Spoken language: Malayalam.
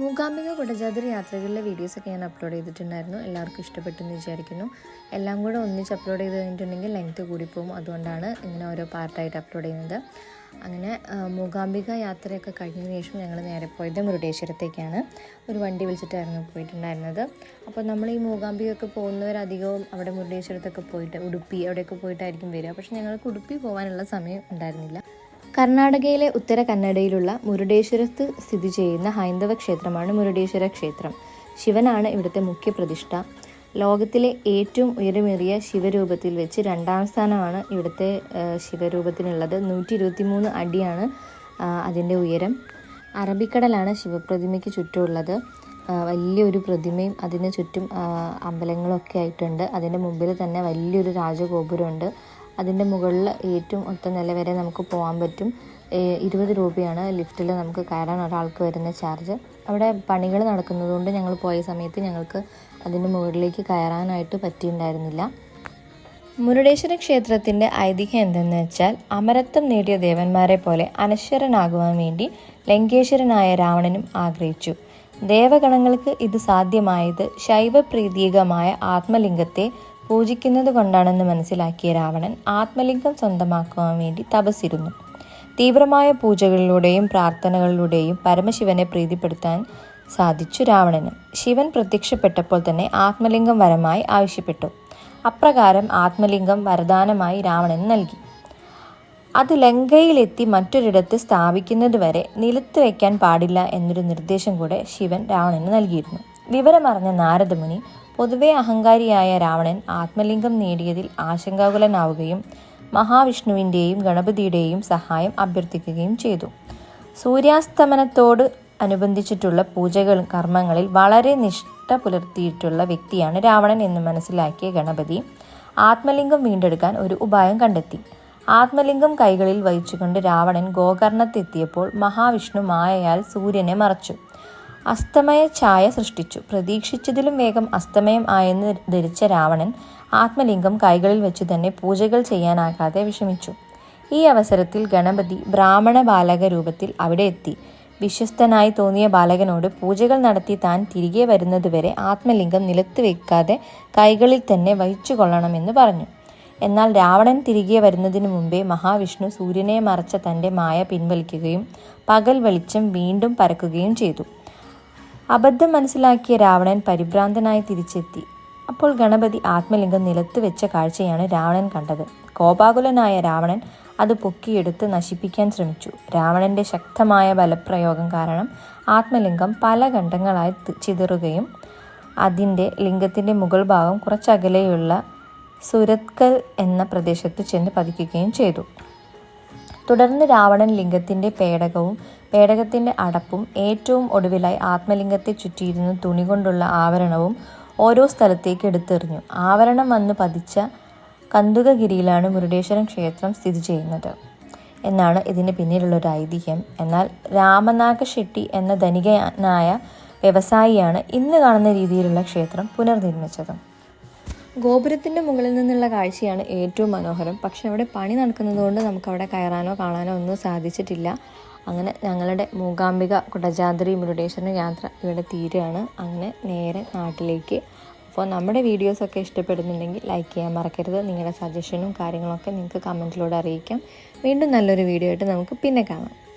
മൂകാംബിക കുടജാതിര യാത്രകളിലെ വീഡിയോസൊക്കെ ഞാൻ അപ്ലോഡ് ചെയ്തിട്ടുണ്ടായിരുന്നു. എല്ലാവർക്കും ഇഷ്ടപ്പെട്ടെന്ന് വിചാരിക്കുന്നു. എല്ലാം കൂടെ ഒന്നിച്ച് അപ്ലോഡ് ചെയ്ത് കഴിഞ്ഞിട്ടുണ്ടെങ്കിൽ ലെങ്ത്ത് കൂടിപ്പോകും. അതുകൊണ്ടാണ് ഇങ്ങനെ ഓരോ പാർട്ടായിട്ട് അപ്ലോഡ് ചെയ്യുന്നത്. അങ്ങനെ മൂകാംബിക യാത്രയൊക്കെ കഴിഞ്ഞതിന് ശേഷം ഞങ്ങൾ നേരെ പോയത് മുരുടേശ്വരത്തേക്കാണ്. ഒരു വണ്ടി വിളിച്ചിട്ടായിരുന്നു പോയിട്ടുണ്ടായിരുന്നത്. അപ്പോൾ നമ്മൾ ഈ മൂകാംബികയൊക്കെ പോകുന്നവരധികവും അവിടെ മുരുടേശ്വരത്തൊക്കെ പോയിട്ട് ഉടുപ്പി അവിടെയൊക്കെ പോയിട്ടായിരിക്കും വരിക. പക്ഷേ ഞങ്ങൾക്ക് ഉടുപ്പി പോകാനുള്ള സമയം ഉണ്ടായിരുന്നില്ല. കർണാടകയിലെ ഉത്തര കന്നഡയിലുള്ള മുരുടേശ്വരത്ത് സ്ഥിതി ചെയ്യുന്ന ഹൈന്ദവ ക്ഷേത്രമാണ് മുരുടേശ്വര ക്ഷേത്രം. ശിവനാണ് ഇവിടുത്തെ മുഖ്യ പ്രതിഷ്ഠ. ലോകത്തിലെ ഏറ്റവും ഉയരമേറിയ ശിവരൂപത്തിൽ വെച്ച് രണ്ടാം സ്ഥാനമാണ് ഇവിടുത്തെ ശിവരൂപത്തിനുള്ളത്. നൂറ്റി ഇരുപത്തി മൂന്ന് അടിയാണ് അതിന്റെ ഉയരം. അറബിക്കടലാണ് ശിവപ്രതിമയ്ക്ക് ചുറ്റുമുള്ളത്. വലിയൊരു പ്രതിമയും അതിന് ചുറ്റും അമ്പലങ്ങളൊക്കെ ആയിട്ടുണ്ട്. അതിന്റെ മുമ്പിൽ തന്നെ വലിയൊരു രാജഗോപുരമുണ്ട്. അതിന്റെ മുകളിൽ ഏറ്റവും ഒത്ത നില വരെ നമുക്ക് പോകാൻ പറ്റും. ഇരുപത് രൂപയാണ് ലിഫ്റ്റിൽ നമുക്ക് കയറാൻ ഒരാൾക്ക് വരുന്ന ചാർജ്. അവിടെ പണികൾ നടക്കുന്നതുകൊണ്ട് ഞങ്ങൾ പോയ സമയത്ത് ഞങ്ങൾക്ക് അതിന്റെ മുകളിലേക്ക് കയറാനായിട്ട് പറ്റിയിട്ടുണ്ടായിരുന്നില്ല. മുരുടേശ്വര ക്ഷേത്രത്തിന്റെ ഐതിഹ്യം എന്തെന്ന് വെച്ചാൽ അമരത്വം നേടിയ ദേവന്മാരെ പോലെ അനശ്വരനാകുവാൻ വേണ്ടി ലങ്കേശ്വരനായ രാവണനും ആഗ്രഹിച്ചു. ദേവഗണങ്ങൾക്ക് ഇത് സാധ്യമായത് ശൈവപ്രീതീകമായ ആത്മലിംഗത്തെ പൂജിക്കുന്നത് കൊണ്ടാണെന്ന് മനസ്സിലാക്കിയ രാവണൻ ആത്മലിംഗം സ്വന്തമാക്കുവാൻ വേണ്ടി തപസ്സിരുന്നു. തീവ്രമായ പൂജകളിലൂടെയും പ്രാർത്ഥനകളിലൂടെയും പരമശിവനെ പ്രീതിപ്പെടുത്താൻ സാധിച്ചു രാവണന്. ശിവൻ പ്രത്യക്ഷപ്പെട്ടപ്പോൾ തന്നെ ആത്മലിംഗം വരമായി ആവശ്യപ്പെട്ടു. അപ്രകാരം ആത്മലിംഗം വരദാനമായി രാവണൻ നൽകി. അത് ലങ്കയിലെത്തി മറ്റൊരിടത്ത് സ്ഥാപിക്കുന്നതുവരെ നിലത്ത് വയ്ക്കാൻ പാടില്ല എന്നൊരു നിർദ്ദേശം കൂടെ ശിവൻ രാവണന് നൽകിയിരുന്നു. വിവരമറിഞ്ഞ നാരദമുനി പൊതുവെ അഹങ്കാരിയായ രാവണൻ ആത്മലിംഗം നേടിയതിൽ ആശങ്കാകുലനാവുകയും മഹാവിഷ്ണുവിന്റെയും ഗണപതിയുടെയും സഹായം അഭ്യർത്ഥിക്കുകയും ചെയ്തു. സൂര്യാസ്തമനത്തോട് അനുബന്ധിച്ചിട്ടുള്ള പൂജകൾ കർമ്മങ്ങളിൽ വളരെ നിഷ്ഠ പുലർത്തിയിട്ടുള്ള വ്യക്തിയാണ് രാവണൻ എന്ന് മനസ്സിലാക്കിയ ഗണപതി. ആത്മലിംഗം വീണ്ടെടുക്കാൻ ഒരു ഉപായം കണ്ടെത്തി. ആത്മലിംഗം കൈകളിൽ വഹിച്ചുകൊണ്ട് രാവണൻ ഗോകർണത്തെത്തിയപ്പോൾ മഹാവിഷ്ണു മായയാൽ സൂര്യനെ മറച്ചു. അസ്തമയ ഛായ സൃഷ്ടിച്ചു. പ്രതീക്ഷിച്ചതിലും വേഗം അസ്തമയം ആയെന്ന് ധരിച്ച രാവണൻ ആത്മലിംഗം കൈകളിൽ വെച്ചു തന്നെ പൂജകൾ ചെയ്യാനാകാതെ വിഷമിച്ചു. ഈ അവസരത്തിൽ ഗണപതി ബ്രാഹ്മണ ബാലക രൂപത്തിൽ അവിടെ എത്തി. വിശ്വസ്തനായി തോന്നിയ ബാലകനോട് പൂജകൾ നടത്തി താൻ തിരികെ വരുന്നതുവരെ ആത്മലിംഗം നിലത്ത് വെക്കാതെ കൈകളിൽ തന്നെ വഹിച്ചു കൊള്ളണമെന്ന് പറഞ്ഞു. എന്നാൽ രാവണൻ തിരികെ വരുന്നതിനു മുമ്പേ മഹാവിഷ്ണു സൂര്യനെ മറച്ച തന്റെ മായ പിൻവലിക്കുകയും പകൽ വെളിച്ചം വീണ്ടും പരക്കുകയും ചെയ്തു. അബദ്ധം മനസ്സിലാക്കിയ രാവണൻ പരിഭ്രാന്തനായി തിരിച്ചെത്തി. അപ്പോൾ ഗണപതി ആത്മലിംഗം നിലത്ത് വെച്ച കാഴ്ചയാണ് രാവണൻ കണ്ടത്. കോപാകുലനായ രാവണൻ അത് പൊക്കിയെടുത്ത് നശിപ്പിക്കാൻ ശ്രമിച്ചു. രാവണന്റെ ശക്തമായ ബലപ്രയോഗം കാരണം ആത്മലിംഗം പല ഖണ്ഡങ്ങളായി ചിതറുകയും അതിന്റെ ലിംഗത്തിന്റെ മുകൾ ഭാഗം കുറച്ചകലെയുള്ള സുരത്കൽ എന്ന പ്രദേശത്ത് ചെന്ന് പതിക്കുകയും ചെയ്തു. തുടർന്ന് രാവണൻ ലിംഗത്തിന്റെ പേടകവും പേടകത്തിന്റെ അടപ്പും ഏറ്റവും ഒടുവിലായി ആത്മലിംഗത്തെ ചുറ്റിയിരുന്ന തുണി കൊണ്ടുള്ള ആവരണവും ഓരോ സ്ഥലത്തേക്ക് എടുത്തെറിഞ്ഞു. ആവരണം വന്ന് പതിച്ച കന്തുകഗിരിയിലാണ് മുരുടേശ്വരം ക്ഷേത്രം സ്ഥിതി ചെയ്യുന്നത് എന്നാണ് ഇതിന് പിന്നിലുള്ള ഒരു ഐതിഹ്യം. എന്നാൽ രാമനാഗ ഷെട്ടി എന്ന ധനികനായ വ്യവസായിയാണ് ഇന്ന് കാണുന്ന രീതിയിലുള്ള ക്ഷേത്രം പുനർനിർമ്മിച്ചത്. ഗോപുരത്തിന്റെ മുകളിൽ നിന്നുള്ള കാഴ്ചയാണ് ഏറ്റവും മനോഹരം. പക്ഷെ അവിടെ പണി നടക്കുന്നതുകൊണ്ട് നമുക്ക് അവിടെ കയറാനോ കാണാനോ ഒന്നും സാധിച്ചിട്ടില്ല. അങ്ങനെ ഞങ്ങളുടെ മൂകാംബിക കുടജാദ്രി മുരുടേശ്വരൻ യാത്ര ഇവിടെ തീരുകയാണ്. അങ്ങനെ നേരെ നാട്ടിലേക്ക്. അപ്പോൾ നമ്മുടെ വീഡിയോസൊക്കെ ഇഷ്ടപ്പെടുന്നുണ്ടെങ്കിൽ ലൈക്ക് ചെയ്യാൻ മറക്കരുത്. നിങ്ങളുടെ സജഷനും കാര്യങ്ങളൊക്കെ നിങ്ങൾക്ക് കമന്റിലൂടെ അറിയിക്കാം. വീണ്ടും നല്ലൊരു വീഡിയോ ആയിട്ട് നമുക്ക് പിന്നെ കാണാം.